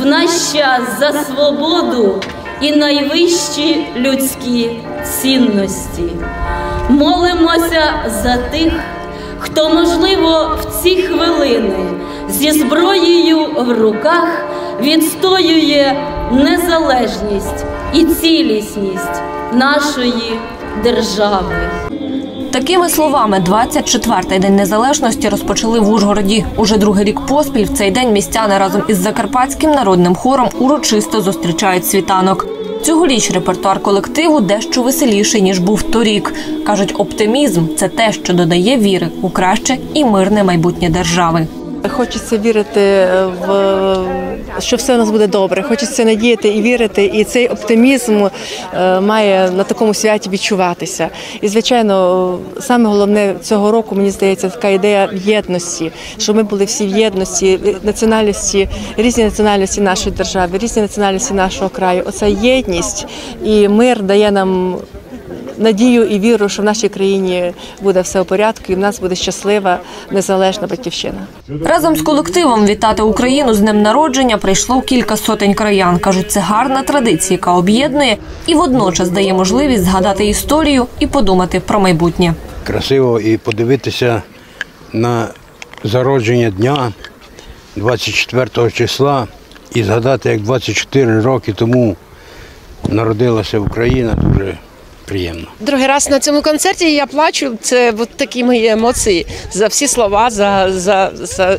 в наш час за свободу і найвищі людські цінності. Молимося за тих, хто, можливо, в ці хвилини зі зброєю в руках відстоює незалежність і цілісність нашої держави. Такими словами, 24-й день незалежності розпочали в Ужгороді. Уже другий рік поспіль в цей день містяни разом із закарпатським народним хором урочисто зустрічають світанок. Цьогоріч репертуар колективу дещо веселіший ніж був торік. кажуть, оптимізм це те, що додає віри у краще і мирне майбутнє держави. Хочеться вірити в що все у нас буде добре. Хочеться надіяти і вірити, і цей оптимізм е, має на такому святі відчуватися. І звичайно, саме головне цього року мені здається така ідея єдності, щоб ми були всі в єдності, національності, різні національності нашої держави, різні національності нашого краю. Оця єдність і мир дає нам надію і віру, що в нашій країні буде все у порядку, і в нас буде щаслива, незалежна батьківщина. Разом з колективом вітати Україну з днем народження прийшло кілька сотень краян. кажуть, це гарна традиція, яка об'єднує і водночас дає можливість згадати історію і подумати про майбутнє. Красиво і подивитися на зародження дня 24 числа і згадати, як 24 роки тому народилася Україна. Дуже приємно. Другий раз на цьому концерті я плачу. Це от такі мої емоції за всі слова, за, за, за,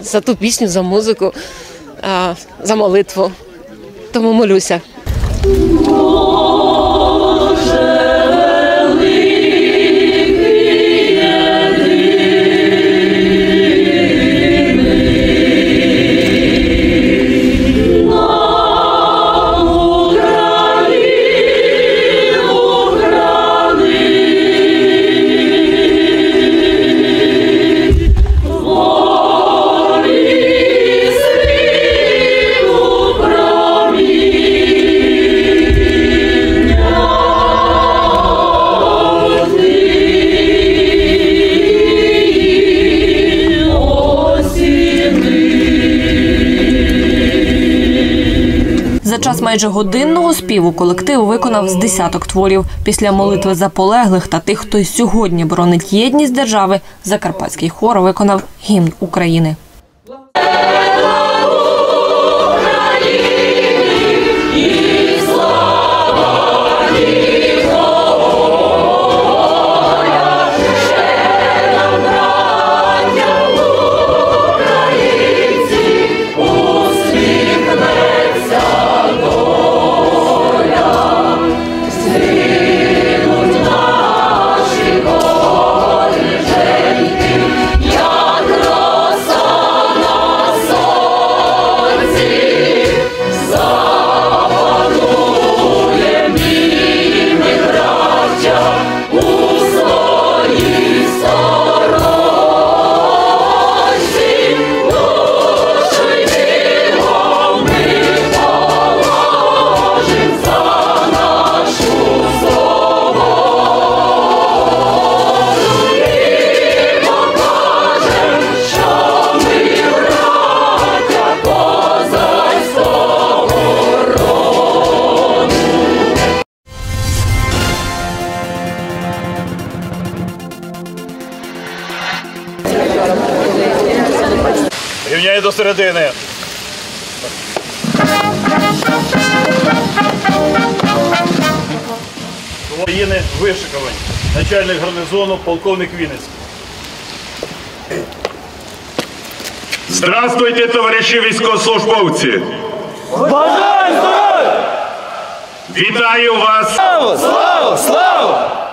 за ту пісню, за музику, за молитву. Тому молюся. За час майже годинного співу колектив виконав з десяток творів. Після молитви за полеглих та тих, хто й сьогодні боронить єдність держави, закарпатський хор виконав гімн України. Рівняє до середини. України вишиковані. Начальник гарнизону, полковник Вінницький. Здравствуйте, товариші військовослужбовці! Бажаю здоров'я! Вітаю вас! Слава! Слава! Слава!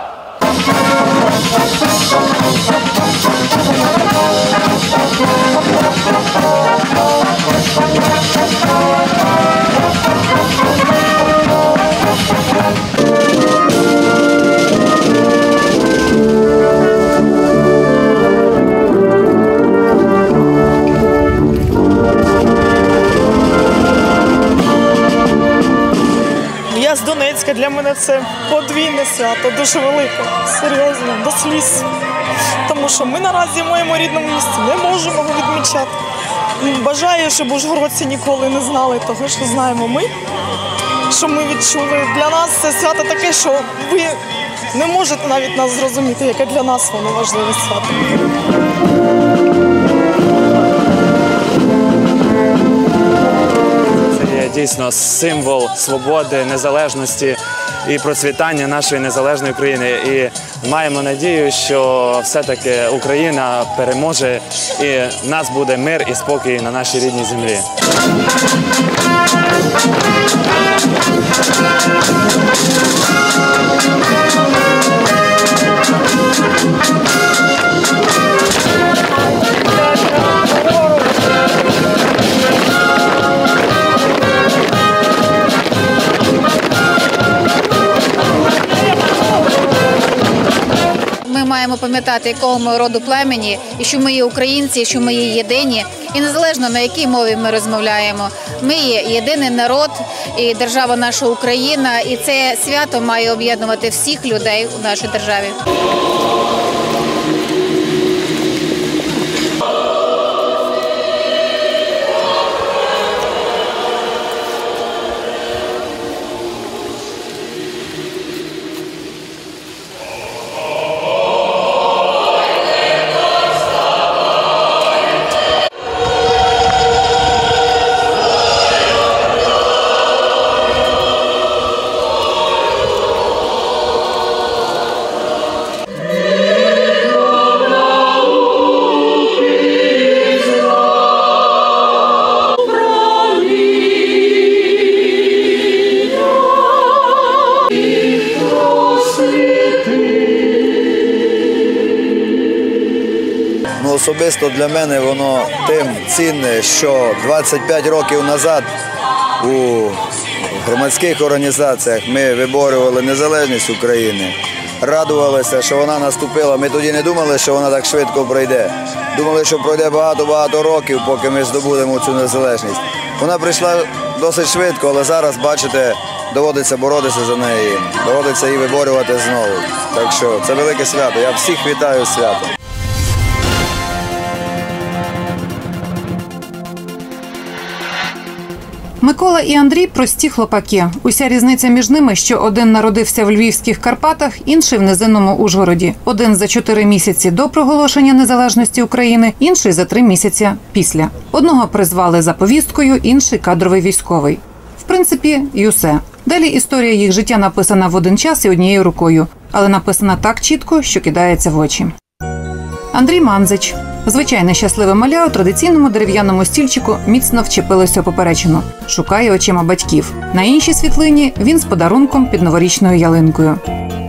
Мене це подвійне свято, дуже велике, серйозно, до сліз. тому що ми наразі в моєму рідному місті не можемо його відмічати. Бажаю, щоб ужгородці ніколи не знали того, що знаємо ми, що ми відчули. Для нас це свято таке, що ви не можете навіть нас зрозуміти, яке для нас воно важливе свято. Це дійсно символ свободи, незалежності і процвітання нашої незалежної країни. І маємо надію, що все-таки Україна переможе і в нас буде мир і спокій на нашій рідній землі. Thank маємо пам'ятати, якого ми роду племені, і що ми є українці, і що ми є єдині. І незалежно на якій мові ми розмовляємо, ми є єдиний народ і держава наша Україна. І це свято має об'єднувати всіх людей у нашій державі. Особисто для мене воно тим цінне, що 25 років назад у громадських організаціях ми виборювали незалежність України, радувалися, що вона наступила. Ми тоді не думали, що вона так швидко пройде. Думали, що пройде багато-багато років, поки ми здобудемо цю незалежність. Вона прийшла досить швидко, але зараз, бачите, доводиться боротися за неї, доводиться її виборювати знову. Так що це велике свято. Я всіх вітаю з святом. Микола і Андрій прості хлопаки. Уся різниця між ними, що один народився в Львівських Карпатах, інший в низинному Ужгороді. Один за чотири місяці до проголошення незалежності України, інший за три місяці після. Одного призвали за повісткою, інший кадровий військовий. В принципі, і усе. Далі історія їх життя написана в один час і однією рукою, але написана так чітко, що кидається в очі. Андрій Манзич. Звичайне щасливе маля у традиційному дерев'яному стільчику міцно вчепилося поперечину. Шукає очима батьків. На іншій світлині він з подарунком під новорічною ялинкою.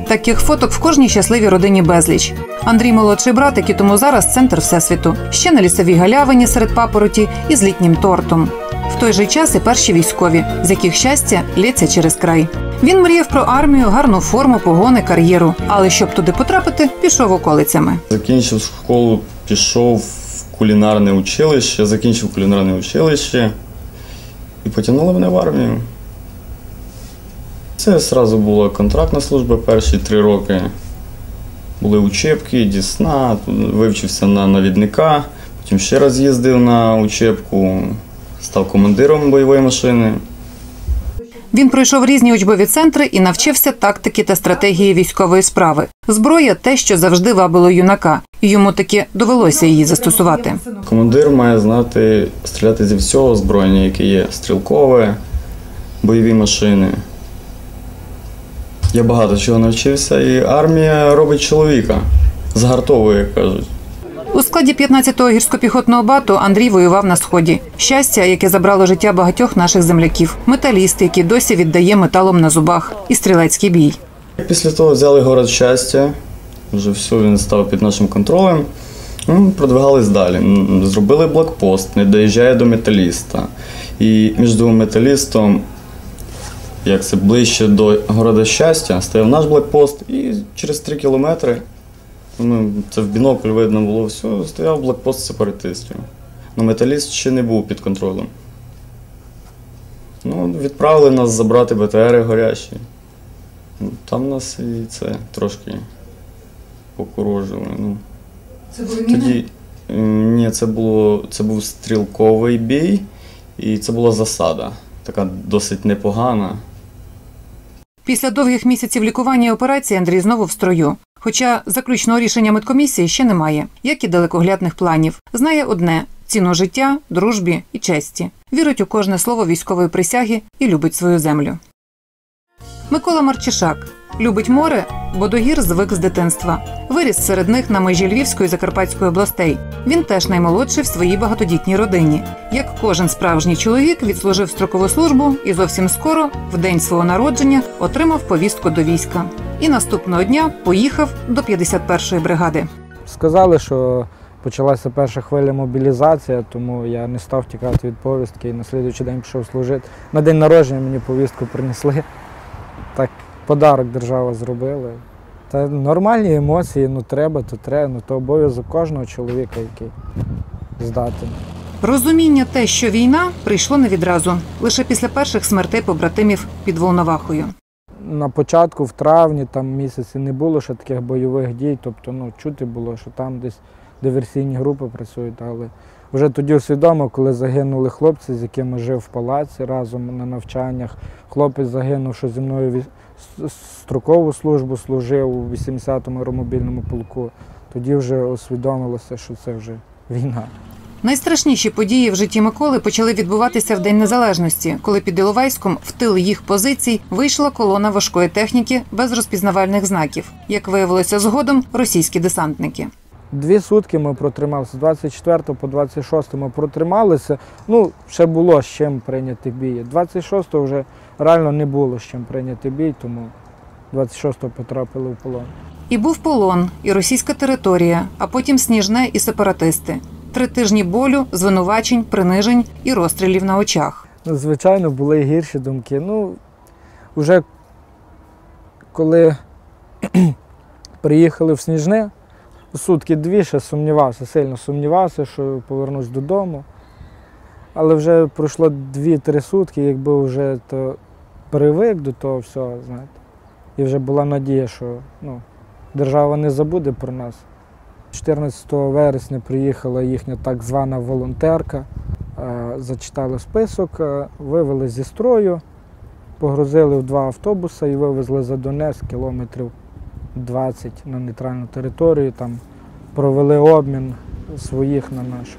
Таких фоток в кожній щасливій родині безліч. Андрій молодший братик і тому зараз центр всесвіту. Ще на лісовій галявині серед папороті і з літнім тортом. В той же час і перші військові, з яких щастя лється через край. Він мріяв про армію, гарну форму, погони, кар'єру. Але щоб туди потрапити, пішов околицями. Закінчив школу, пішов в кулінарне училище, закінчив кулінарне училище і потягнули мене в армію. Це одразу була контрактна служба перші три роки. Були учебки, дісна, вивчився на навідника, потім ще раз їздив на учебку, став командиром бойової машини. Він пройшов різні учбові центри і навчився тактики та стратегії військової справи. Зброя те, що завжди вабило юнака, і йому таки довелося її застосувати. Командир має знати стріляти зі всього озброєння, яке є стрілкове, бойові машини. Я багато чого навчився, і армія робить чоловіка. Згартовує, як кажуть. У складі 15-го гірсько-піхотного бату Андрій воював на сході. Щастя, яке забрало життя багатьох наших земляків, металіст, який досі віддає металом на зубах, і стрілецький бій. Після того взяли город щастя, вже все, він став під нашим контролем. Ну, Продвигались далі. Зробили блокпост, не доїжджає до металіста. І між металістом, як це ближче до города щастя, стояв наш блокпост, і через три кілометри, ну, це в бінокль видно було все, стояв блокпост сепаратистів. Ну, металіст ще не був під контролем. Ну, відправили нас забрати БТРи горячі. Ну, Там нас і це трошки покорожили. Ну, Це були Тоді м, ні, це було це був стрілковий бій, і це була засада. Така досить непогана. Після довгих місяців лікування і операції Андрій знову в строю. Хоча заключного рішення медкомісії ще немає, як і далекоглядних планів. Знає одне ціну життя, дружбі і честі. Вірить у кожне слово військової присяги і любить свою землю. Микола Марчишак любить море, бо до гір звик з дитинства. Виріс серед них на межі Львівської і Закарпатської областей. Він теж наймолодший в своїй багатодітній родині. Як кожен справжній чоловік, відслужив строкову службу і зовсім скоро, в день свого народження, отримав повістку до війська. І наступного дня поїхав до 51-ї бригади. Сказали, що почалася перша хвиля мобілізації, тому я не став тікати від повістки і на слідуючий день пішов служити. На день народження мені повістку принесли. Так, подарок держава зробила. Та нормальні емоції, ну треба, то треба, ну то обов'язок кожного чоловіка, який здатен. Розуміння те, що війна прийшло не відразу, лише після перших смертей побратимів під Волновахою. На початку, в травні, там місяці не було ще таких бойових дій, тобто ну, чути було, що там десь диверсійні групи працюють, але вже тоді усвідомив, коли загинули хлопці, з якими жив в палаці разом на навчаннях. Хлопець загинув, що зі мною строкову службу служив у 80-му аеромобільному полку. Тоді вже усвідомилося, що це вже війна. Найстрашніші події в житті Миколи почали відбуватися в День Незалежності, коли під Іловайськом в тил їх позицій вийшла колона важкої техніки без розпізнавальних знаків. Як виявилося згодом, російські десантники. Дві сутки ми протрималися, з 24 по 26 ми протрималися. Ну, ще було з чим прийняти бій. 26 вже реально не було з чим прийняти бій, тому 26-го потрапили в полон. І був полон, і російська територія, а потім сніжне і сепаратисти. Три тижні болю, звинувачень, принижень і розстрілів на очах. Ну, Звичайно, були і гірші думки. Ну, вже коли приїхали в Сніжне, сутки дві ще сумнівався, сильно сумнівався, що повернусь додому. Але вже пройшло дві-три сутки, якби вже то привик до того всього, знаєте. І вже була надія, що ну, держава не забуде про нас. 14 вересня приїхала їхня так звана волонтерка, е, зачитали список, е, вивели зі строю, погрузили в два автобуси і вивезли за Донецьк кілометрів 20 на нейтральну територію. Там провели обмін своїх на нашу.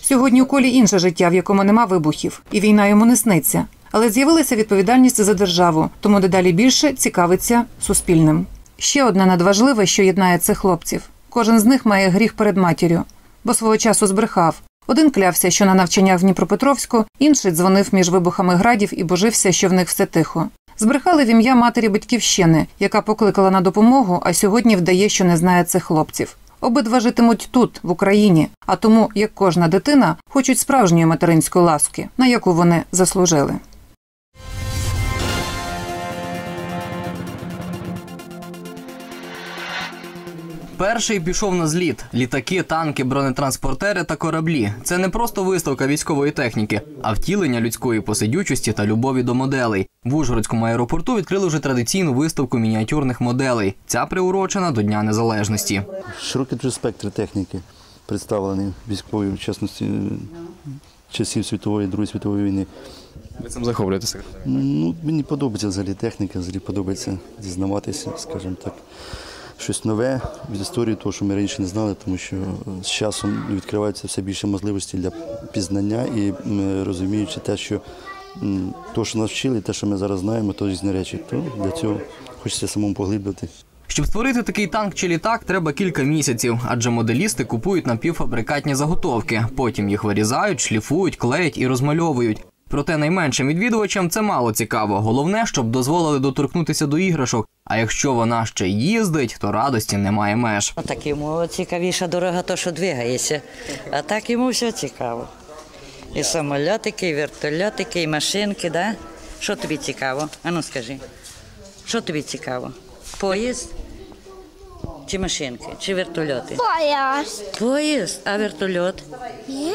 Сьогодні у колі інше життя, в якому нема вибухів, і війна йому не сниться. Але з'явилася відповідальність за державу, тому дедалі більше цікавиться суспільним. Ще одне надважливе, що єднає цих хлопців. Кожен з них має гріх перед матір'ю, бо свого часу збрехав. Один клявся, що на навчаннях в Дніпропетровську, інший дзвонив між вибухами градів і божився, що в них все тихо. Збрехали в ім'я матері батьківщини, яка покликала на допомогу, а сьогодні вдає, що не знає цих хлопців. Обидва житимуть тут, в Україні, а тому, як кожна дитина, хочуть справжньої материнської ласки, на яку вони заслужили. Перший пішов на зліт: літаки, танки, бронетранспортери та кораблі. Це не просто виставка військової техніки, а втілення людської посидючості та любові до моделей. В Ужгородському аеропорту відкрили вже традиційну виставку мініатюрних моделей. Ця приурочена до Дня Незалежності. Широкий дуже спектр техніки представлений військової в частності е, часів світової, Другої світової війни. Ви цим захоплюєтеся? Ну, мені подобається взагалі техніка, взагалі подобається дізнаватися, скажімо так, щось нове від історії, того, що ми раніше не знали, тому що е, з часом відкриваються все більше можливостей для пізнання і розуміючи те, що то, що нас вчили, те, що ми зараз знаємо, то різні речі, то для цього хочеться самому поглиблювати. Щоб створити такий танк чи літак, треба кілька місяців, адже моделісти купують напівфабрикатні заготовки. Потім їх вирізають, шліфують, клеять і розмальовують. Проте найменшим відвідувачам це мало цікаво. Головне, щоб дозволили доторкнутися до іграшок. А якщо вона ще їздить, то радості немає меж. Так йому цікавіша дорога, то що двигається. А так йому все цікаво. І самольотики, і вертольотики, і машинки, да? Що тобі цікаво? Ану скажи. Що тобі цікаво? Поїзд? Чи машинки, чи вертольоти? Поїзд. Поїзд, а вертольот? Ні.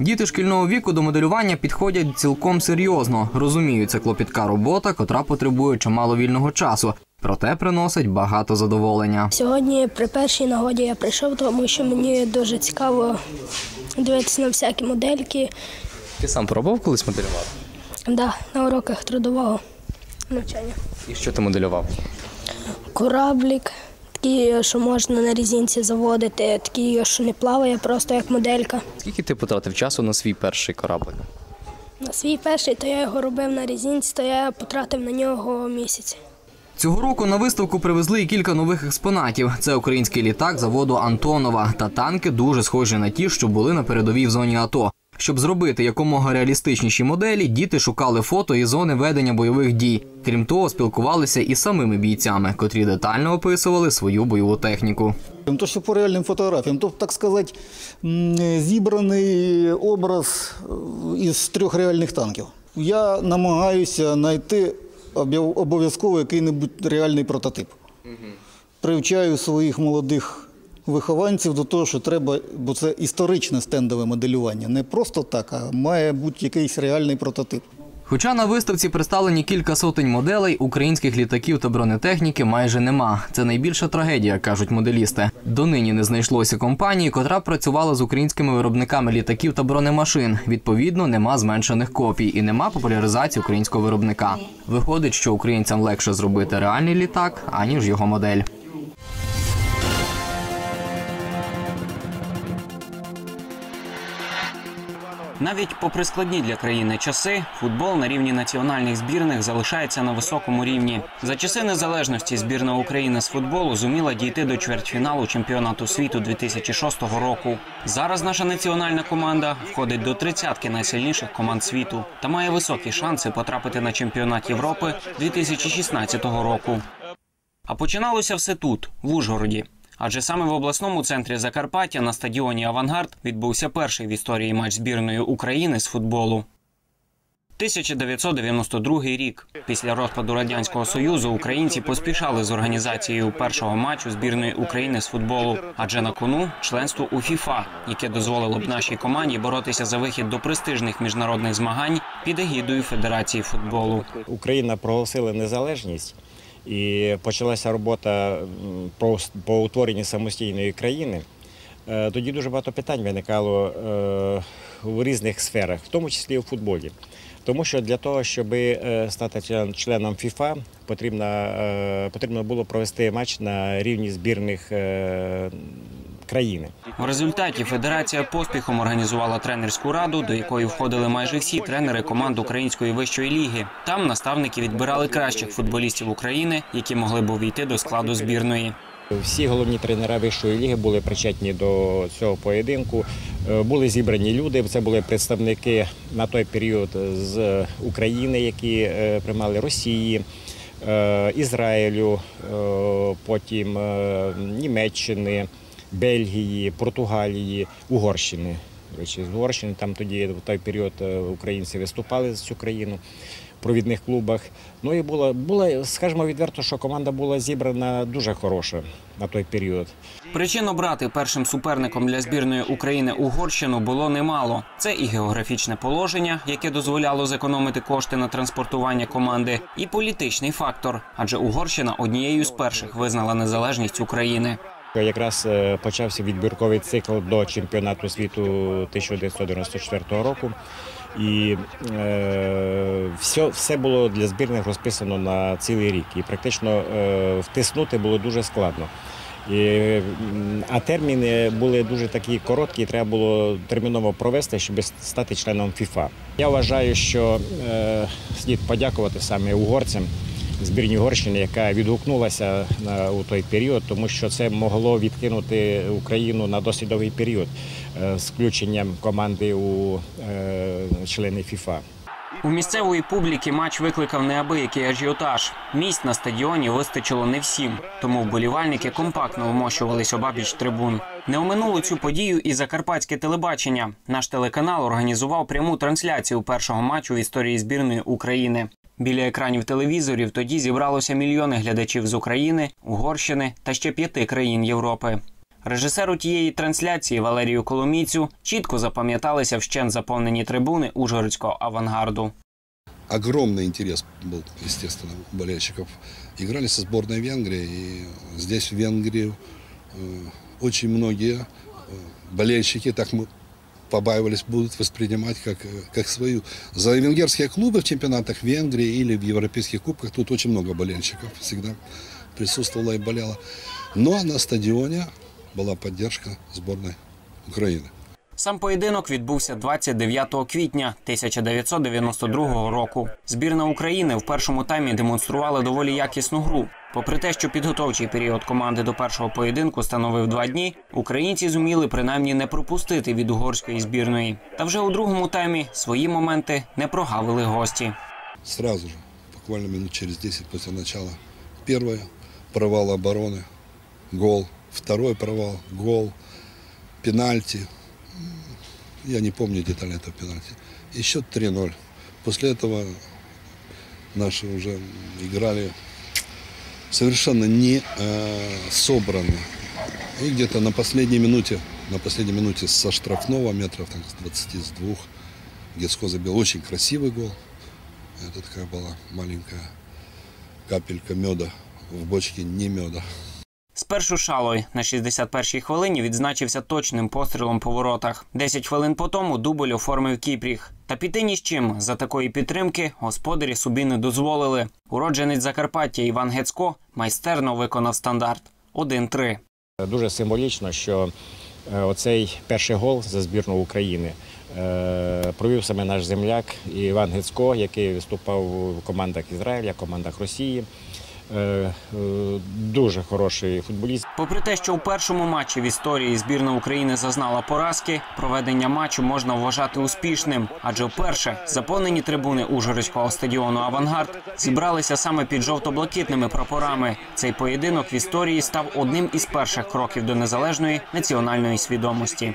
Діти шкільного віку до моделювання підходять цілком серйозно. Розуміють, це клопітка робота, котра потребує чимало вільного часу. Проте приносить багато задоволення. Сьогодні при першій нагоді я прийшов, тому що мені дуже цікаво дивитися на всякі модельки. Ти сам пробував колись моделювати? Да, на уроках трудового навчання. І що ти моделював? Кораблік, такий, що можна на різинці заводити, такий, що не плаває, просто як моделька. Скільки ти потратив часу на свій перший кораблик? На свій перший, то я його робив на різинці, то я потратив на нього місяць. Цього року на виставку привезли і кілька нових експонатів. Це український літак заводу Антонова та танки дуже схожі на ті, що були на передовій в зоні АТО. Щоб зробити якомога реалістичніші моделі, діти шукали фото із зони ведення бойових дій. Крім того, спілкувалися із самими бійцями, котрі детально описували свою бойову техніку. То, що по реальним фотографіям, то, так сказати, зібраний образ е, із трьох реальних танків. Я намагаюся знайти обов'язково який-небудь реальний прототип. Привчаю своїх молодих вихованців до того, що треба, бо це історичне стендове моделювання. Не просто так, а має бути якийсь реальний прототип. Хоча на виставці представлені кілька сотень моделей, українських літаків та бронетехніки майже нема. Це найбільша трагедія, кажуть моделісти. Донині не знайшлося компанії, котра працювала з українськими виробниками літаків та бронемашин. Відповідно, нема зменшених копій і нема популяризації українського виробника. Виходить, що українцям легше зробити реальний літак, аніж його модель. Навіть попри складні для країни часи, футбол на рівні національних збірних залишається на високому рівні. За часи незалежності збірна України з футболу зуміла дійти до чвертьфіналу чемпіонату світу 2006 року. Зараз наша національна команда входить до тридцятки найсильніших команд світу та має високі шанси потрапити на чемпіонат Європи 2016 року. А починалося все тут, в Ужгороді. Адже саме в обласному центрі Закарпаття на стадіоні Авангард відбувся перший в історії матч збірної України з футболу. 1992 рік. Після розпаду радянського союзу українці поспішали з організацією першого матчу збірної України з футболу, адже на кону членство у ФІФА, яке дозволило б нашій команді боротися за вихід до престижних міжнародних змагань під егідою Федерації футболу. Україна проголосила незалежність і почалася робота по, утворенні самостійної країни. Е, Тоді дуже багато питань виникало в різних сферах, в тому числі і у футболі. Тому що для того, щоб е, стати членом ФІФА, потрібно, е, потрібно було провести матч на рівні збірних е, країни. В результаті федерація поспіхом організувала тренерську раду, до якої входили майже всі тренери команд української вищої ліги. Там наставники відбирали кращих футболістів України, які могли б увійти до складу збірної. Всі головні тренери вищої ліги були причетні до цього поєдинку. Е, Були зібрані люди. Це були представники на той період з України, які е, приймали Росії, е, Ізраїлю, потім Німеччини, Бельгії, Португалії, Угорщини. До речі, з Угорщини там тоді в той період е, українці виступали за цю країну в провідних клубах. Ну і було, було, скажімо відверто, що команда була зібрана дуже хороша на той період. Причин обрати першим суперником для збірної України Угорщину було немало. Це і географічне положення, яке дозволяло зекономити кошти на транспортування команди, і політичний фактор, адже Угорщина однією з перших визнала незалежність України. Якраз е, почався відбірковий цикл до чемпіонату світу 1994 року. І е, все, все було для збірних розписано на цілий рік. І практично е, втиснути було дуже складно. І, а терміни були дуже такі короткі, треба було терміново провести, щоб стати членом ФІФА. Я вважаю, що е, слід подякувати саме угорцям, збірні Угорщини, яка відгукнулася на у той період, тому що це могло відкинути Україну на досить довгий період е, з включенням команди у е, члени ФІФА. У місцевої публіки матч викликав неабиякий ажіотаж. Місць на стадіоні вистачило не всім, тому вболівальники компактно вмощувались обабіч трибун. Не оминуло цю подію і закарпатське телебачення. Наш телеканал організував пряму трансляцію першого матчу в історії збірної України. Біля екранів телевізорів тоді зібралося мільйони глядачів з України, Угорщини та ще п'яти країн Європи. Режисеру тієї трансляції Валерію Коломійцю чітко запам'яталися вщент заповнені трибуни Ужгородського авангарду. огромный интерес был, естественно, у болельщиков. Играли со сборной Венгрии, и здесь в Венгрии э, очень многие э, болельщики, так мы побаивались, будут воспринимать как, э, как свою. За венгерские клубы в чемпионатах Венгрии или в европейских кубках тут очень много болельщиков всегда присутствовала и болела. Но на стадионе была поддержка сборной Украины. Сам поєдинок відбувся 29 квітня 1992 року. Збірна України в першому таймі демонструвала доволі якісну гру. Попри те, що підготовчий період команди до першого поєдинку становив два дні, українці зуміли принаймні не пропустити від угорської збірної. Та вже у другому таймі свої моменти не прогавили гості. Сразу же, буквально минут через 10 после начала. Первое – провал обороны, гол. Второй провал, гол, пенальти. Я не помню детали этого пенальти. И счет 3-0. После этого наши уже играли совершенно не э, собранно. И где-то на последней минуте, на последней минуте со штрафного метров, так, с 20 с двух, Гецко забил очень красивый гол. Это такая была маленькая капелька меда в бочке не меда. Спершу Шалой на 61-й хвилині відзначився точним пострілом по воротах. 10 хвилин по тому дубль оформив Кіпріх. Та піти ні з чим за такої підтримки господарі собі не дозволили. Уродженець Закарпаття Іван Гецько майстерно виконав стандарт 1-3. Дуже символічно, що е, оцей перший гол за збірну України е, провів саме наш земляк Іван Гицько, який виступав в командах Ізраїля, командах Росії. Е, е, Дуже хороший футболіст. Попри те, що у першому матчі в історії збірна України зазнала поразки, проведення матчу можна вважати успішним, адже вперше заповнені трибуни Ужгородського стадіону Авангард зібралися саме під жовто-блакитними прапорами. Цей поєдинок в історії став одним із перших кроків до незалежної національної свідомості.